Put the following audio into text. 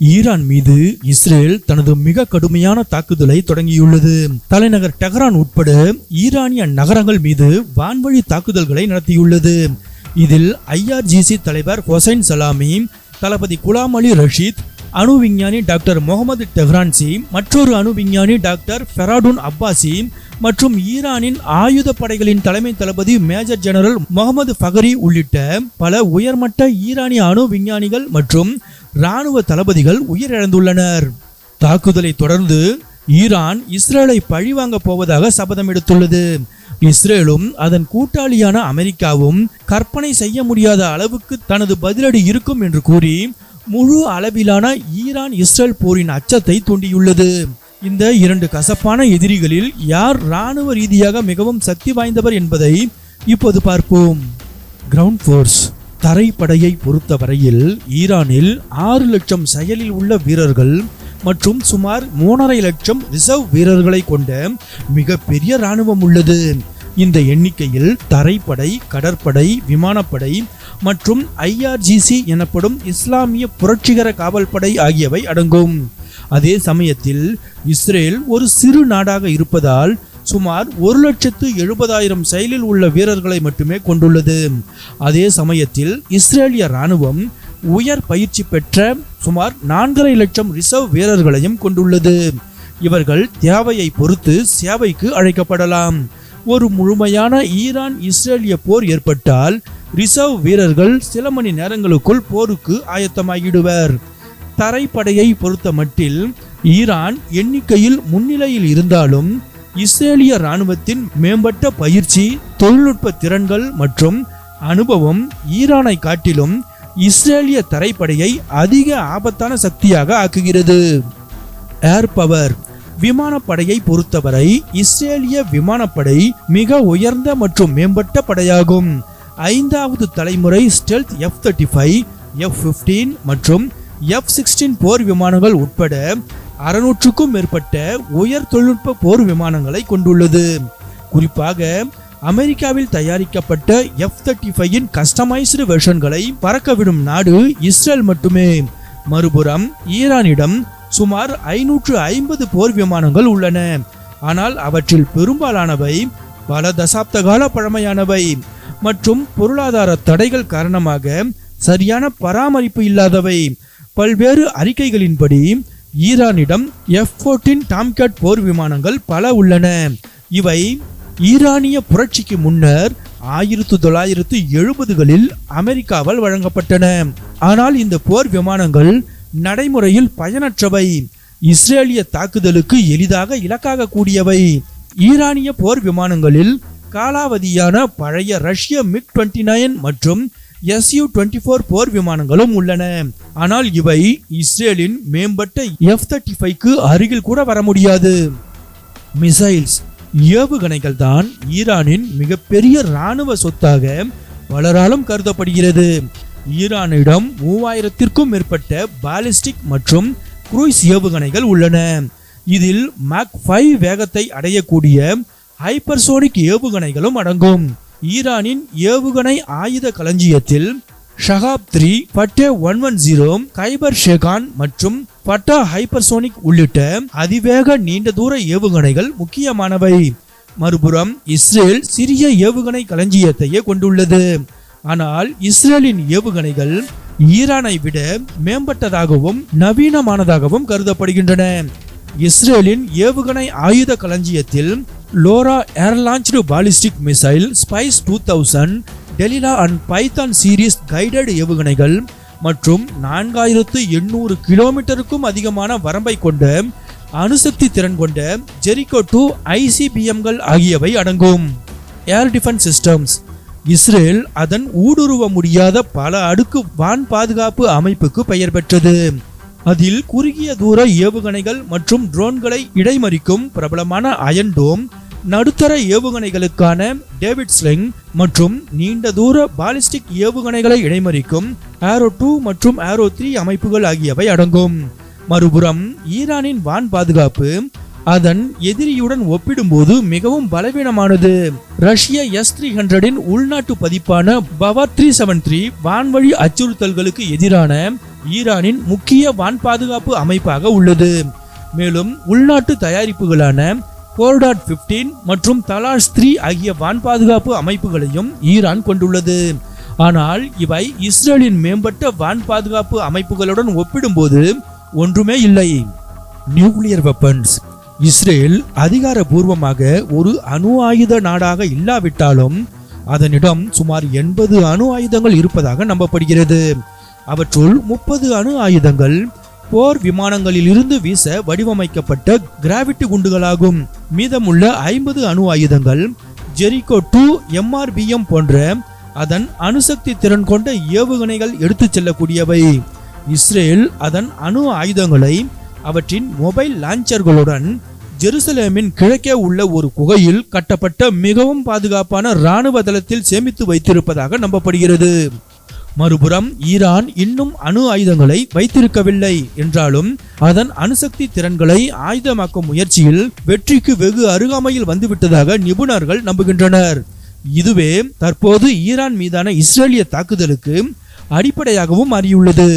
Iran மீது Israel தனது மிக கடுமையான தாக்குதலை தொடங்கியுள்ளது. தலைநகர் டெஹரான் உட்பட ஈரானிய நகரங்கள் மீது வான்வழி தாக்குதல்களை நடத்தியுள்ளது. இதில் ஐஆர்ஜிசி தலைவர் ஹொசைன் சலாமி தளபதி குலாம் அலி ரஷீத் அணு விஞ்ஞானி டாக்டர் முகமது டெஹ்ரான்சி மற்றொரு அணு விஞ்ஞானி டாக்டர் ஃபெராடுன் அப்பாசி மற்றும் ஈரானின் ஆயுத படைகளின் தலைமை தளபதி மேஜர் ஜெனரல் முகமது ஃபகரி உள்ளிட்ட பல உயர்மட்ட ஈரானிய அணு விஞ்ஞானிகள் மற்றும் இராணுவ தளபதிகள் உயிரிழந்துள்ளனர். தாக்குதலை தொடர்ந்து ஈரான் இஸ்ரேலை பழிவாங்க போவதாக சபதம் எடுத்துள்ளது. இஸ்ரேலும் அதன் கூட்டாளியான அமெரிக்காவும் கற்பனை செய்ய முடியாத அளவுக்கு தனது பதிலடி இருக்கும் என்று கூறி முழு அளவிலான ஈரான் இஸ்ரேல் போரின் அச்சத்தை தூண்டியுள்ளது. இந்த இரண்டு கசப்பான எதிரிகளில் யார் இராணுவ ரீதியாக மிகவும் சக்தி வாய்ந்தவர் என்பதை இப்போது பார்ப்போம். கிரவுண்ட் ஃபோர்ஸ் தரைப்படையை பொறுத்தவரையில் ஈரானில் ஆறு லட்சம் செயலில் உள்ள வீரர்கள் மற்றும் சுமார் மூணரை லட்சம் ரிசர்வ் வீரர்களை கொண்ட மிகப்பெரிய இராணுவம் உள்ளது. இந்த எண்ணிக்கையில் தரைப்படை கடற்படை விமானப்படை மற்றும் ஐஆர்ஜிசி எனப்படும் இஸ்லாமிய புரட்சிகர காவல்படை ஆகியவை அடங்கும். அதே சமயத்தில் இஸ்ரேல் ஒரு சிறு நாடாக இருப்பதால் சுமார் ஒரு லட்சத்து எழுபதாயிரம் செயலில் உள்ள வீரர்களை மட்டுமே கொண்டுள்ளது. அதே சமயத்தில் இஸ்ரேலிய இராணுவம் உயர் பயிற்சி பெற்ற சுமார் நான்கரை லட்சம் ரிசர்வ் வீரர்களையும் கொண்டுள்ளது. இவர்கள் தேவையை பொறுத்து சேவைக்கு அழைக்கப்படலாம். ஒரு முழுமையான ஈரான் இஸ்ரேலிய போர் ஏற்பட்டால் ரிசர்வ் வீரர்கள் சில மணி நேரங்களுக்குள் போருக்கு ஆயத்தமாகிடுவர். தரைப்படையை பொறுத்த மட்டில் ஈரான் எண்ணிக்கையில் முன்னிலையில் இருந்தாலும் இஸ்ரேலிய இராணுவத்தின் மேம்பட்ட பயிற்சி தொழில்நுட்ப திறன்கள் மற்றும் அனுபவம் ஈரானை காட்டிலும் இஸ்ரேலிய தரைப்படையை அதிக ஆபத்தான சக்தியாக ஆக்குகிறது. ஏர் பவர் விமானப்படையை பொறுத்தவரை இஸ்ரேலிய விமானப்படை மிக உயர்ந்த மற்றும் மேம்பட்ட படையாகும். ஐந்தாவது தலைமுறை stealth F thirty five F fifteen மற்றும் எஃப் சிக்ஸ்டீன் போர் விமானங்கள் உட்பட அறுநூற்றுக்கும் மேற்பட்ட உயர் தொழில்நுட்ப போர் விமானங்களை கொண்டுள்ளது. குறிப்பாக அமெரிக்காவில் தயாரிக்கப்பட்ட எஃப் தேர்ட்டி ஃபைவின் கஸ்டமைஸ்டு வெர்ஷன்களை பறக்கவிடும் நாடு இஸ்ரேல் மட்டுமே. மறுபுறம் ஈரானிடம் சுமார் ஐநூற்று ஐம்பது போர் விமானங்கள் உள்ளன. ஆனால் அவற்றில் பெரும்பாலானவை பல தசாப்த கால பழமையானவை. மற்றும் பொருளாதார தடைகள் காரணமாக சரியான பராமரிப்பு இல்லாதவை. பல்வேறு அறிக்கைகளின்படி ஈரானிடம் எஃப் ஃபோர்டீன் டாம்கேட் போர் விமானங்கள் பல உள்ளன. இவை ஈரானிய புரட்சிக்கு முன்னர் ஆயிரத்து தொள்ளாயிரத்து எழுபதுகளில் அமெரிக்காவால் வழங்கப்பட்டன. ஆனால் இந்த போர் விமானங்கள் நடைமுறையில் பயனற்றவை. இஸ்ரேலிய தாக்குதலுக்கு எளிதாக இலக்காக கூடியவை. ஈரானிய போர் விமானங்களில் காலாவதியான பழைய ரஷ்ய மிக் 29 நைன் மற்றும் எஸ்யூ டுவெண்ட்டி ஃபோர் போர் விமானங்களும் உள்ளன. ஆனால் இவை இஸ்ரேலின் மேம்பட்ட எஃப் தேர்ட்டி ஃபைவ்க்கு அருகில் கூட வர முடியாது. மிசைல்ஸ் ஏவுகணைகள் தான் ஈரானின் மிகப்பெரிய இராணுவ சொத்தாக பலராலும் கருதப்படுகிறது. ஈரானிடம் மூவாயிரத்திற்கும் மேற்பட்ட பாலிஸ்டிக் மற்றும் குரூய்ஸ் ஏவுகணைகள் உள்ளன. இதில் மேக் ஃபைவ் வேகத்தை அடையக்கூடிய ஹைப்பர்சோனிக் ஏவுகணைகளும் அடங்கும். ஈரானின் ஏவுகணை ஆயுத களஞ்சியத்தில் Shahab three Fateh one one zero Khaibar Shekan மற்றும் பட்டா ஹைப்பர்சோனிக் உள்ளிட்ட அதிவேக நீண்ட தூர ஏவுகணைகள் முக்கியமானவை. மறுபுறம் இஸ்ரேல் சிறிய ஏவுகணை களஞ்சியத்தையே கொண்டுள்ளது. ஆனால் இஸ்ரேலின் ஏவுகணைகள் ஈரானை விட மேம்பட்டதாகவும் நவீனமானதாகவும் கருதப்படுகின்றன. இஸ்ரேலின் ஏவுகணை ஆயுத களஞ்சியத்தில் Lora air launched ballistic missile Spice two thousand Delilah and Python series guided ஏவுகணைகள் மற்றும் நான்காயிரத்து எண்ணூறு கிலோமீட்டருக்கும் அதிகமான வரம்பை கொண்ட அணுசக்தி திறன் கொண்ட ஜெரிகோ டூ ஐசிபிஎம்கள் ஆகியவை அடங்கும். ஏர் டிஃபென்ஸ் சிஸ்டம்ஸ் இஸ்ரேல் அதன் ஊடுருவ முடியாத பல அடுக்கு வான் பாதுகாப்பு அமைப்புக்கு பெயர் பெற்றது. அதில் குறுகிய தூர ஏவுகணைகள் மற்றும் ட்ரோன்களை இடைமறிக்கும் பிரபலமான அயன் டோம் நடுத்தர ஏவுகணைகளுக்கான டேவிட் ஸ்லிங் மற்றும் நீண்ட தூர பாலிஸ்டிக் ஏவுகணைகளை இடைமறிக்கும் ஆரோ டூ மற்றும் ஆரோ த்ரீ அமைப்புகள் ஆகியவை அடங்கும். மறுபுறம் ஈரானின் வான் பாதுகாப்பு அதன் எதிரியுடன் ஒப்பிடும்போது மிகவும் பலவீனமானது. ரஷ்ய எஸ் த்ரீ ஹண்ட்ரடின் உள்நாட்டு பதிப்பான பவர் த்ரீ செவன் த்ரீ வான்வழி அச்சுறுத்தல்களுக்கு எதிரான ஈரானின் முக்கிய வான் பாதுகாப்பு அமைப்பாக உள்ளது. மேலும் உள்நாட்டு தயாரிப்புகளான கோர்டாட் 15 மற்றும் தலாஷ் த்ரீ ஆகிய வான் பாதுகாப்பு அமைப்புகளையும் ஈரான் கொண்டுள்ளது. ஆனால் இவை இஸ்ரேலின் மேம்பட்ட வான் பாதுகாப்பு அமைப்புகளுடன் ஒப்பிடும்போது ஒன்றுமே இல்லை. Nuclear weapons. இஸ்ரேல் அதிகாரபூர்வமாக ஒரு அணு ஆயுத நாடாக இல்லாவிட்டாலும் அதனிடம் சுமார் எண்பது அணு ஆயுதங்கள் இருப்பதாக நம்பப்படுகிறது. அவற்றுள் முப்பது அணு ஆயுதங்கள் போர் விமானங்களில் இருந்து வீச வடிவமைக்கப்பட்ட கிராவிட்டி குண்டுகளாகும். மீதமுள்ள ஐம்பது அணு ஆயுதங்கள் ஜெரிகோ டூ எம்ஆர்பிஎம் போன்ற அதன் அணுசக்தி திறன் கொண்ட ஏவுகணைகள் எடுத்துச் செல்லக்கூடியவை. இஸ்ரேல் அதன் அணு ஆயுதங்களை அவற்றின் மொபைல் லான்ச்சர்களுடன் ஜெருசலேமின் கிழக்கே உள்ள ஒரு குகையில் கட்டப்பட்ட மிகவும் பாதுகாப்பான இராணுவ தளத்தில் சேமித்து வைத்திருப்பதாக நம்பப்படுகிறது. மறுபுறம் ஈரான் இன்னும் அணு ஆயுதங்களை வைத்திருக்கவில்லை என்றாலும் அதன் அணுசக்தி திறன்களை ஆயுதமாக்கும் முயற்சியில் வெற்றிக்கு வெகு அருகாமையில் வந்துவிட்டதாக நிபுணர்கள் நம்புகின்றனர். இதுவே தற்போது ஈரான் மீதான இஸ்ரேலிய தாக்குதலுக்கு அடிப்படையாகவும் மாறியுள்ளது.